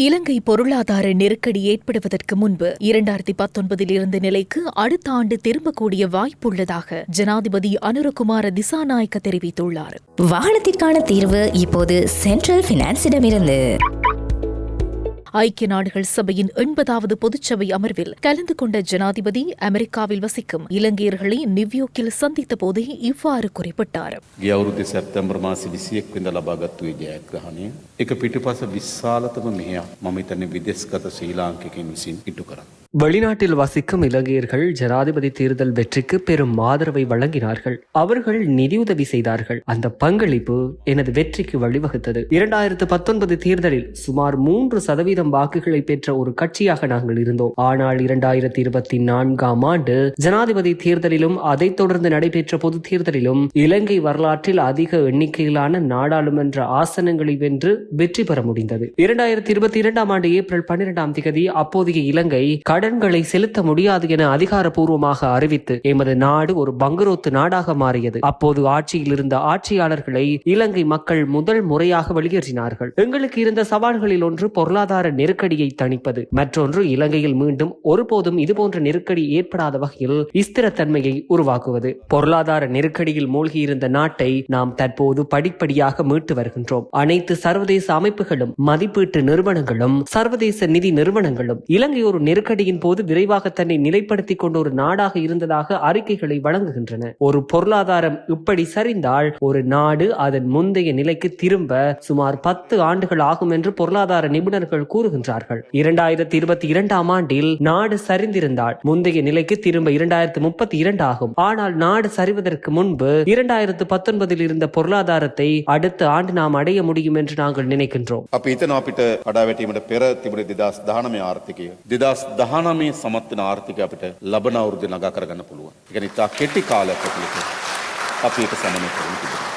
இலங்கை பொருளாதார நெருக்கடி ஏற்படுவதற்கு முன்பு இரண்டாயிரத்தி பத்தொன்பதில் இருந்த நிலைக்கு அடுத்த ஆண்டு திரும்பக்கூடிய வாய்ப்புள்ளதாக ஜனாதிபதி அனுரகுமார திசாநாயக்க தெரிவித்துள்ளார். வாகனத்திற்கான தீர்வு இப்போது சென்ட்ரல் பினான்ஸிடமிருந்து ஐக்கிய நாடுகள் சபையின் எண்பதாவது பொதுச்சபை அமர்வில் கலந்து கொண்ட ஜனாதிபதி அமெரிக்காவில் வசிக்கும் இலங்கையர்களை நியூயோர்க்கில் சந்தித்த போதே இவ்வாறு குறிப்பிட்டார் ගිය අවුරුද්දේ සැප්තැම්බර් මාසෙ 21 වෙනිදා ලබාගත්තු ඒ ජයග්‍රහණය එක පිටුපස විශාලතම මෙහෙයක් මම හිතන්නේ විදේශගත ශ්‍රී ලාංකිකයන් විසින් ඉටු කරා. வெளிநாட்டில் வசிக்கும் இலங்கையர்கள் ஜனாதிபதி தேர்தல் வெற்றிக்கு பெரும் ஆதரவை வழங்கினார்கள். அவர்கள் நிதியுதவி செய்தார்கள். அந்த பங்களிப்பு எனது வெற்றிக்கு வழிவகுத்தது. இரண்டாயிரத்து பத்தொன்பது தேர்தலில் சுமார் மூன்று சதவீதம் வாக்குகளை பெற்ற ஒரு கட்சியாக நாங்கள் இருந்தோம். ஆனால் இரண்டாயிரத்தி இருபத்தி நான்காம் ஆண்டு ஜனாதிபதி தேர்தலிலும் அதைத் தொடர்ந்து நடைபெற்ற பொது தேர்தலிலும் இலங்கை வரலாற்றில் அதிக எண்ணிக்கையிலான நாடாளுமன்ற ஆசனங்களை வென்று வெற்றி பெற முடிந்தது. இரண்டாயிரத்தி இருபத்தி இரண்டாம் ஆண்டு ஏப்ரல் பன்னிரெண்டாம் தேதி அப்போதைய இலங்கை கடன்களை செலுத்த முடியாது என அதிகாரப்பூர்வமாக அறிவித்து எமது நாடு ஒரு பங்குரோத்து நாடாக மாறியது. அப்போது ஆட்சியில் இருந்த ஆட்சியாளர்களை இலங்கை மக்கள் முதல் முறையாக வெளியேற்றினார்கள். எங்களுக்கு இருந்த சவால்களில் ஒன்று பொருளாதார நெருக்கடியை தணிப்பது. மற்றொன்று இலங்கையில் மீண்டும் ஒருபோதும் இதுபோன்ற நெருக்கடி ஏற்படாத வகையில் ஸ்திரத்தன்மையை உருவாக்குவது. பொருளாதார நெருக்கடியில் மூழ்கியிருந்த நாட்டை நாம் தற்போது படிப்படியாக மீட்டு வருகின்றோம். அனைத்து சர்வதேச அமைப்புகளும் மதிப்பீட்டு நிறுவனங்களும் சர்வதேச நிதி நிறுவனங்களும் இலங்கை ஒரு நெருக்கடியின் வேலையின் போது விரைவாக தன்னை நிலைப்படுத்திக் கொண்ட ஒரு நாடாக இருந்ததாக அறிக்கைகளை வழங்குகின்றன. ஒரு பொருளாதாரம் இப்படி சரிந்தால் ஒரு நாடு அதன் முந்தைய நிலைக்கு திரும்ப சுமார் பத்து ஆண்டுகள் ஆகும் என்று பொருளாதார நிபுணர்கள் கூறுகின்றார்கள். இரண்டாயிரத்தி இருபத்தி இரண்டாம் ஆண்டில் நாடு சரிந்திருந்தால் முந்தைய நிலைக்கு திரும்ப இரண்டாயிரத்து முப்பத்தி இரண்டு ஆகும். ஆனால் நாடு சரிவதற்கு முன்பு இரண்டாயிரத்து பத்தொன்பதில் இருந்த பொருளாதாரத்தை அடுத்த ஆண்டு நாம் அடைய முடியும் என்று நாங்கள் நினைக்கின்றோம். அப்ப இத்தனை அப்பிட்ட அடாவெட்டி திதாஸ் தானமே ஆர்த்திக்கு திதாஸ் தஹ දානමය සමත්වන ආර්ථික අපිට ලබන අවුරුද්දේ නගා කරගන්න පුළුවන්. ඒ කියන්නේ ඉතා කෙටි කාලයක් ඇතුළත අපි ඒක සමනය කරමු.